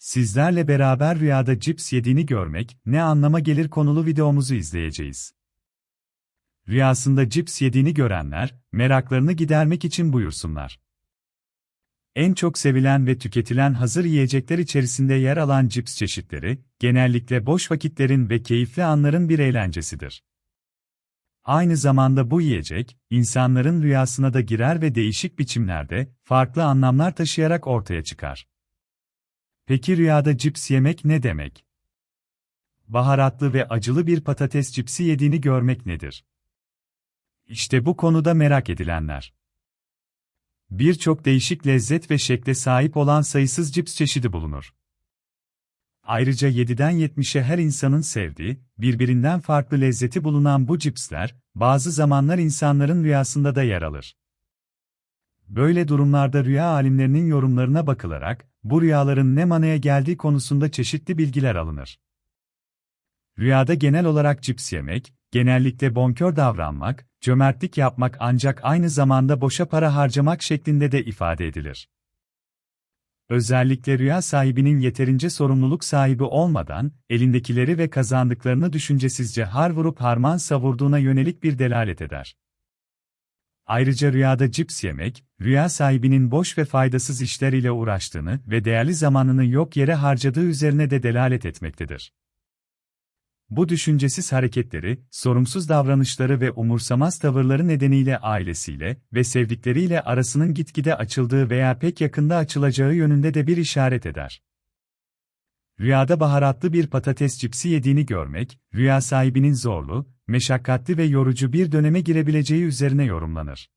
Sizlerle beraber rüyada cips yediğini görmek ne anlama gelir konulu videomuzu izleyeceğiz. Rüyasında cips yediğini görenler, meraklarını gidermek için buyursunlar. En çok sevilen ve tüketilen hazır yiyecekler içerisinde yer alan cips çeşitleri, genellikle boş vakitlerin ve keyifli anların bir eğlencesidir. Aynı zamanda bu yiyecek, insanların rüyasına da girer ve değişik biçimlerde, farklı anlamlar taşıyarak ortaya çıkar. Peki rüyada cips yemek ne demek? Baharatlı ve acılı bir patates cipsi yediğini görmek nedir? İşte bu konuda merak edilenler. Birçok değişik lezzet ve şekle sahip olan sayısız cips çeşidi bulunur. Ayrıca 7'den 70'e her insanın sevdiği, birbirinden farklı lezzeti bulunan bu cipsler, bazı zamanlar insanların rüyasında da yer alır. Böyle durumlarda rüya alimlerinin yorumlarına bakılarak, bu rüyaların ne manaya geldiği konusunda çeşitli bilgiler alınır. Rüyada genel olarak cips yemek, genellikle bonkör davranmak, cömertlik yapmak ancak aynı zamanda boşa para harcamak şeklinde de ifade edilir. Özellikle rüya sahibinin yeterince sorumluluk sahibi olmadan, elindekileri ve kazandıklarını düşüncesizce har vurup harman savurduğuna yönelik bir delalet eder. Ayrıca rüyada cips yemek, rüya sahibinin boş ve faydasız işler ile uğraştığını ve değerli zamanını yok yere harcadığı üzerine de delalet etmektedir. Bu düşüncesiz hareketleri, sorumsuz davranışları ve umursamaz tavırları nedeniyle ailesiyle ve sevdikleriyle arasının gitgide açıldığı veya pek yakında açılacağı yönünde de bir işaret eder. Rüyada baharatlı bir patates cipsi yediğini görmek, rüya sahibinin zorlu, meşakkatli ve yorucu bir döneme girebileceği üzerine yorumlanır.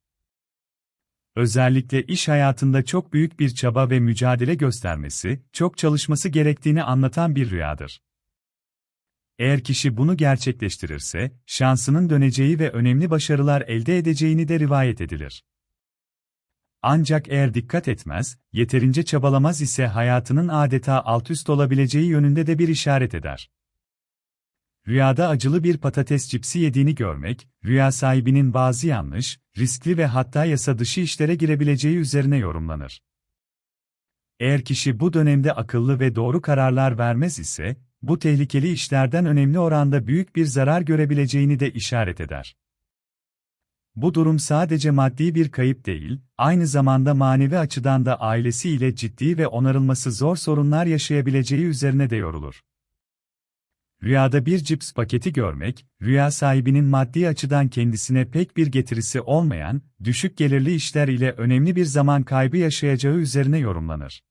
Özellikle iş hayatında çok büyük bir çaba ve mücadele göstermesi, çok çalışması gerektiğini anlatan bir rüyadır. Eğer kişi bunu gerçekleştirirse, şansının döneceği ve önemli başarılar elde edeceğini de rivayet edilir. Ancak eğer dikkat etmez, yeterince çabalamaz ise hayatının adeta altüst olabileceği yönünde de bir işaret eder. Rüyada acılı bir patates cipsi yediğini görmek, rüya sahibinin bazı yanlış, riskli ve hatta yasa dışı işlere girebileceği üzerine yorumlanır. Eğer kişi bu dönemde akıllı ve doğru kararlar vermez ise, bu tehlikeli işlerden önemli oranda büyük bir zarar görebileceğini de işaret eder. Bu durum sadece maddi bir kayıp değil, aynı zamanda manevi açıdan da ailesiyle ciddi ve onarılması zor sorunlar yaşayabileceği üzerine de yorulur. Rüyada bir cips paketi görmek, rüya sahibinin maddi açıdan kendisine pek bir getirisi olmayan, düşük gelirli işler ile önemli bir zaman kaybı yaşayacağı üzerine yorumlanır.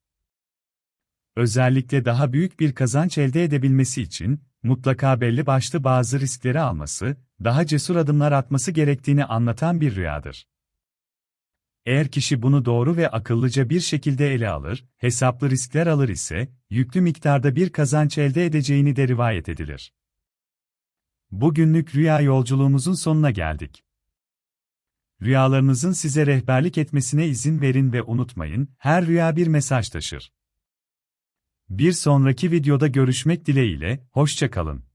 Özellikle daha büyük bir kazanç elde edebilmesi için, mutlaka belli başlı bazı riskleri alması, daha cesur adımlar atması gerektiğini anlatan bir rüyadır. Eğer kişi bunu doğru ve akıllıca bir şekilde ele alır, hesaplı riskler alır ise, yüklü miktarda bir kazanç elde edeceğini de rivayet edilir. Bugünlük rüya yolculuğumuzun sonuna geldik. Rüyalarınızın size rehberlik etmesine izin verin ve unutmayın, her rüya bir mesaj taşır. Bir sonraki videoda görüşmek dileğiyle, hoşça kalın.